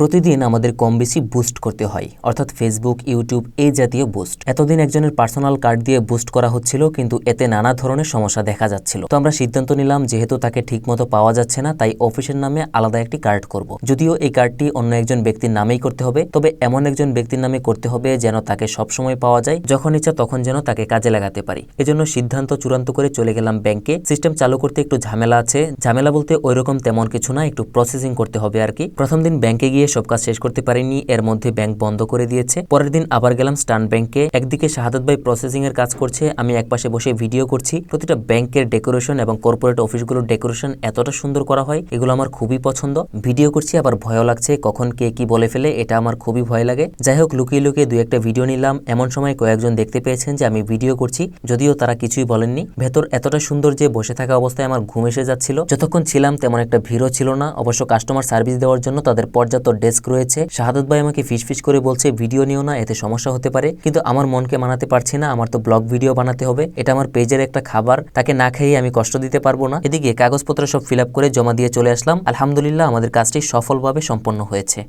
প্রতিদিন আমাদের কম বেশি বুস্ট করতে হয়। অর্থাৎ ফেসবুক ইউটিউব এই জাতীয় বুস্ট এতদিন একজনের পার্সোনাল কার্ড দিয়ে বুস্ট করা হচ্ছিল, কিন্তু এতে নানা ধরনের সমস্যা দেখা যাচ্ছিল। তো আমরা সিদ্ধান্ত নিলাম, যেহেতু তাকে ঠিকমতো পাওয়া যাচ্ছে না, তাই অফিসের নামে আলাদা একটি কার্ড করব। যদিও এই কার্ডটি অন্য একজন ব্যক্তির নামেই করতে হবে, তবে এমন একজন ব্যক্তির নামে করতে হবে যেন তাকে সবসময় পাওয়া যায়, যখন ইচ্ছা তখন যেন তাকে কাজে লাগাতে পারি। এজন্য সিদ্ধান্ত চূড়ান্ত করে চলে গেলাম ব্যাংকে। সিস্টেম চালু করতে একটু ঝামেলা আছে। ঝামেলা বলতে ওইরকম তেমন কিছু না, একটু প্রসেসিং করতে হবে আর কি। প্রথম দিন ব্যাংকে গিয়ে সব কাজ শেষ করতে পারিনি, এর মধ্যে ব্যাংক বন্ধ করে দিয়েছে। পরের দিন আবার গেলাম স্টান ব্যাংকে একদিকে শাহাদত ভাই প্রসেসিং এর কাজ করছে, আমি একপাশে বসে ভিডিও করছি। প্রতিটা ব্যাংকের ডেকোরেশন এবং কর্পোরেট অফিসগুলোর ডেকোরেশন এতটা সুন্দর করা হয়, এগুলো আমার খুবই পছন্দ। ভিডিও করছি, আবার ভয়ও লাগছে কখন কে কি বলে ফেলে, এটা আমার খুবই ভয় লাগে। যাই হোক, লুকিয়ে লুকিয়ে দু একটা ভিডিও নিলাম। এমন সময় কয়েকজন দেখতে পেয়েছেন যে আমি ভিডিও করছি, যদিও তারা কিছুই বলেননি। ভেতর এতটা সুন্দর যে বসে থাকা অবস্থায় আমার ঘুম এসে যাচ্ছিল। যতক্ষণ ছিলাম তেমন একটা ভিড়ও ছিল না। অবশ্য কাস্টমার সার্ভিস দেওয়ার জন্য তাদের পর্যাপ্ত ডেস্ক রয়েছে। শাহাদত ভাই আমাকে ফিস ফিস করে বলছে, ভিডিও নিও না, এতে সমস্যা হতে পারে। কিন্তু আমার মনকে মানাতে পারছি না, আমার তো ব্লগ ভিডিও বানাতে হবে। এটা আমার পেজের একটা খাবার, তাকে না খেয়ে আমি কষ্ট দিতে পারব না। এদিকে কাগজপত্র সব ফিল করে জমা দিয়ে চলে আসলাম। আলহামদুলিল্লাহ, আমাদের কাজটি সফলভাবে সম্পন্ন হয়েছে।